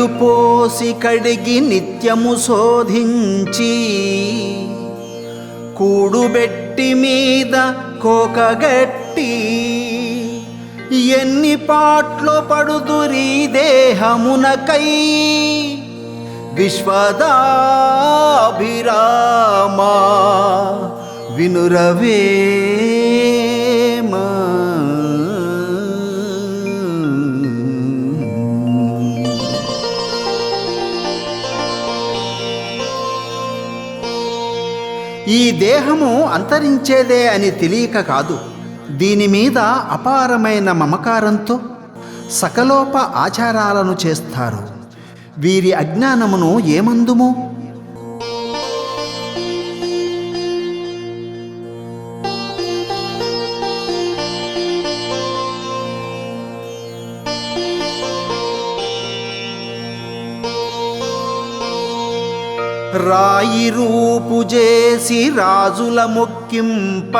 నీళ్ళు పోసి కడిగి నిత్యము శోధించి కూడుబెట్టి మీద కోకగట్టి ఎన్ని పాట్లు పడుదురి దేహమునకై విశ్వదాభిరామా వినురవే. ఈ దేహము అంతరించేదే అని తెలియక కాదు. దీని మీద అపారమైన మమకారంతో సకలోప ఆచారాలను చేస్తారు. వీరి అజ్ఞానమును ఏమందుము? రాయి రూపు చేసి రాజుల మొక్కింప.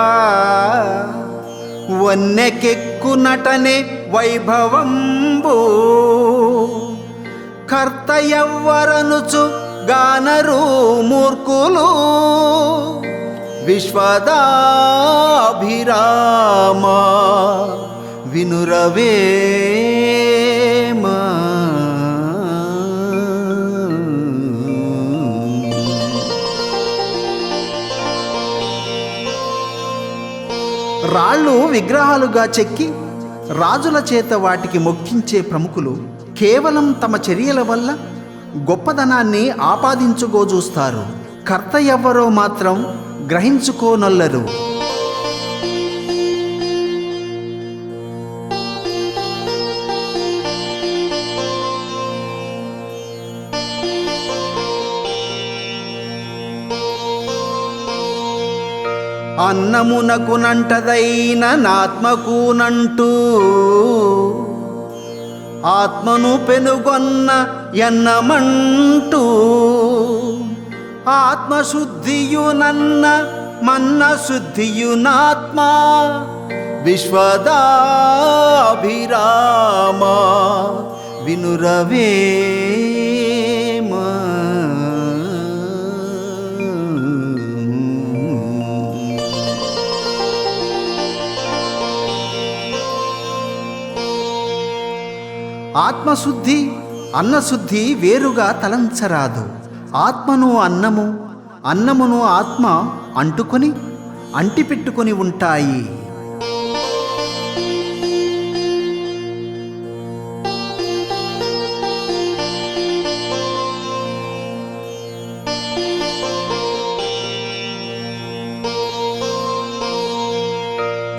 వన్నెకెక్కు నటనే వైభవంబు. కర్త ఎవ్వరనుచు గానరు మూర్ఖులు. విశ్వదాభిరామ వినురవే. రాళ్ళు విగ్రహాలుగా చెక్కి రాజుల చేత వాటికి మొక్కించే ప్రముఖులు కేవలం తమ చర్యల వల్ల గొప్పదనాన్ని ఆపాదించుకోజూస్తారు కర్త ఎవ్వరో మాత్రం గ్రహించుకోనొల్లరు. అన్నమునకునంటదైన నాత్మకునంటూ ఆత్మను పెనుగొన్న ఎన్నమంటూ ఆత్మశుద్ధియునన్న మన్న శుద్ధియునాత్మా విశ్వదాభిరామ వినురవే ఆత్మశుద్ధి అన్నశుద్ధి వేరుగా తలంచరాదు. ఆత్మను అన్నము అన్నమును ఆత్మ అంటుకొని అంటిపెట్టుకొని ఉంటాయి.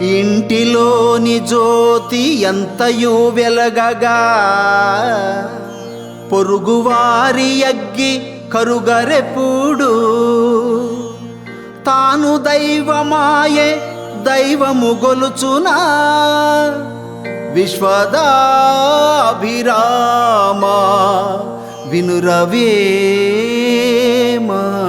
ఇంటిలోని జ్యోతి ఎంతయు వెలగగా. పొరుగువారి అగ్గి కరుగరెప్పుడు. తాను దైవమాయే దైవము గొలుచునా. విశ్వదాభిరామ వినురవేమా.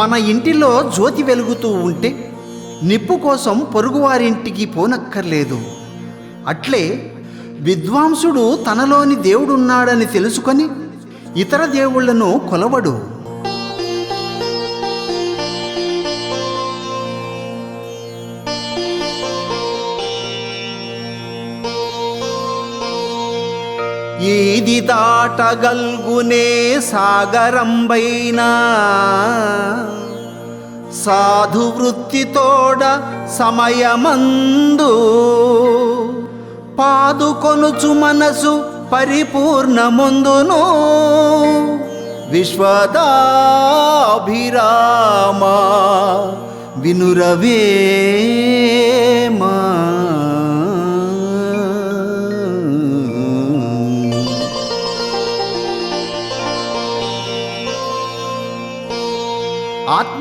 మన ఇంటిలో జ్యోతి వెలుగుతూ ఉంటే నిప్పు కోసం పొరుగువారింటికి పోనక్కర్లేదు. అట్లే విద్వాంసుడు తనలోని దేవుడున్నాడని తెలుసుకొని ఇతర దేవుళ్ళను కొలవడు. ఈది దాటగల్గునే సాగరంబైనా. సాధు వృత్తితోడ సమయమందు పాదుకొనుచు మనసు పరిపూర్ణముందును. విశ్వదాభిరామ వినురవేమ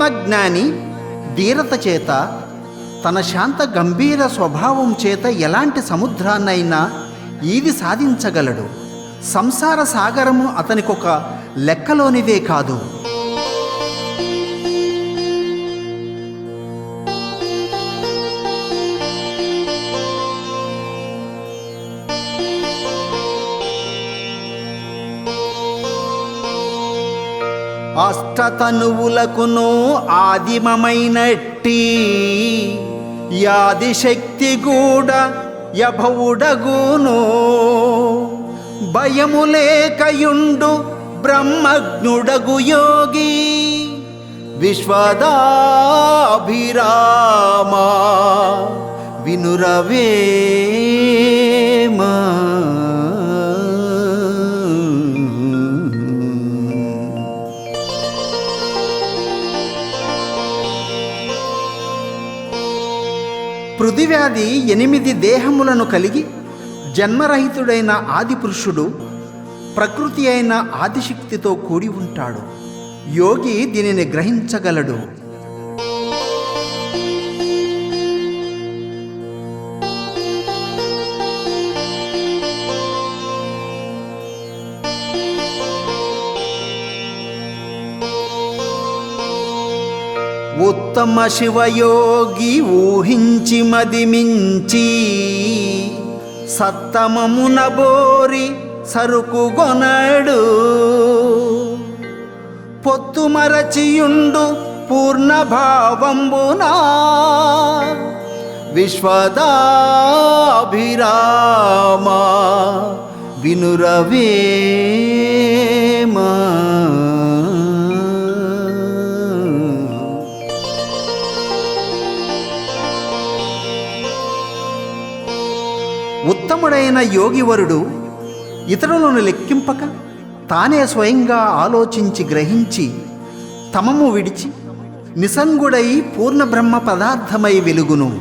ఆత్మజ్ఞాని ధీరత చేత తన శాంత గంభీర స్వభావం చేత ఎలాంటి సముద్రాన్నైనా ఈది సాధించగలడు. సంసార సాగరము అతనికొక లెక్కలోనిదే కాదు. అష్టతనువులకును ఆదిమమైనట్టి. యాదిశక్తి కూడా యభవుడగును. భయము లేకయుండు బ్రహ్మజ్ఞుడగు యోగి. విశ్వదాభిరామా వినురవేమా. వ్యాధి ఎనిమిది దేహములను కలిగి జన్మరహితుడైన ఆది పురుషుడు ప్రకృతి అయిన ఆదిశక్తితో కూడి ఉంటాడు. యోగి దీనిని గ్రహించగలడు. ఉత్తమ శివయోగి ఊహించి మదిమించి సత్తమమున బోరి సరుకుగొనడు పొత్తు మరచియుండు పూర్ణ భావంబునా విశ్వదాభిరామా వినురవేమా. ఉత్తముడైన యోగివరుడు ఇతరులను లెక్కింపక తానే స్వయంగా ఆలోచించి గ్రహించి తమము విడిచి నిసంగుడై పూర్ణ బ్రహ్మ పదార్థమై వెలుగును.